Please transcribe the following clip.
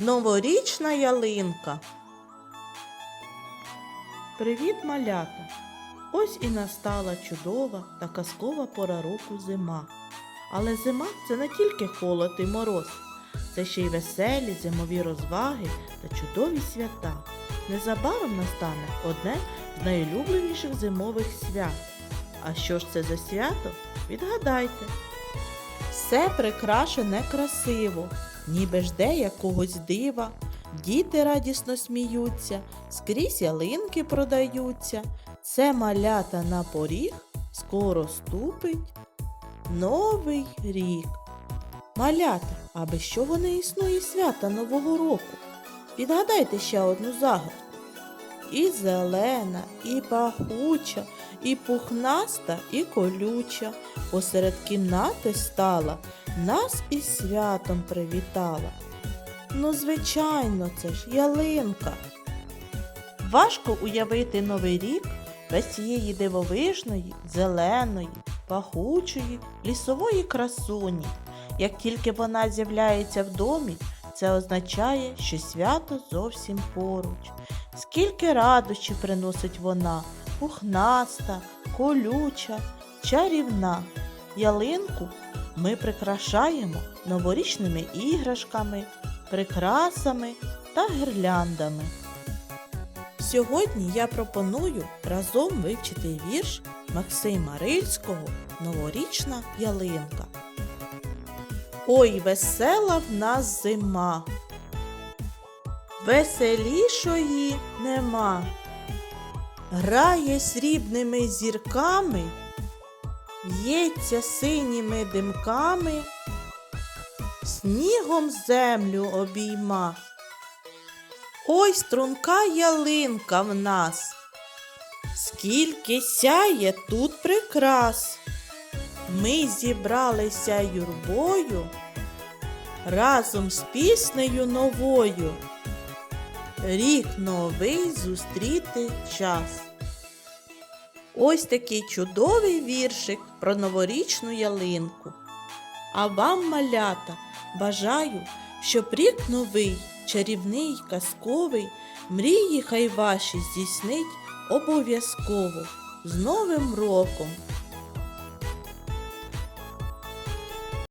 Новорічна ялинка. Привіт, малята! Ось і настала чудова та казкова пора року зима. Але зима це не тільки холод і мороз, це ще й веселі зимові розваги та чудові свята. Незабаром настане одне з найулюбленіших зимових свят. А що ж це за свято? Відгадайте. Все прикрашене красиво, ніби жде якогось дива. Діти радісно сміються, скрізь ялинки продаються. Це малята на поріг скоро ступить Новий рік. Малята, а без що вони існує свята Нового року? Відгадайте ще одну загадку. І зелена, і пахуча, і пухнаста, і колюча. Посеред кімнати стала, нас із святом привітала. Ну, звичайно, це ж ялинка. Важко уявити новий рік без цієї дивовижної, зеленої, пахучої, лісової красуні. Як тільки вона з'являється в домі, це означає, що свято зовсім поруч. Скільки радощів приносить вона, пухнаста, колюча, чарівна. Ялинку ми прикрашаємо новорічними іграшками, прикрасами та гірляндами. Сьогодні я пропоную разом вивчити вірш Максима Рильського Новорічна ялинка. Ой, весела в нас зима, веселішої нема. Грає срібними зірками, в'ється синіми димками, снігом землю обійма. Ой, струнка ялинка в нас, скільки сяє тут прикрас. Ми зібралися юрбою разом з піснею новою. Рік новий зустріти час. Ось такий чудовий віршик про новорічну ялинку. А вам, малята, бажаю, щоб рік новий, чарівний, казковий, мрії хай ваші здійснить обов'язково з Новим роком!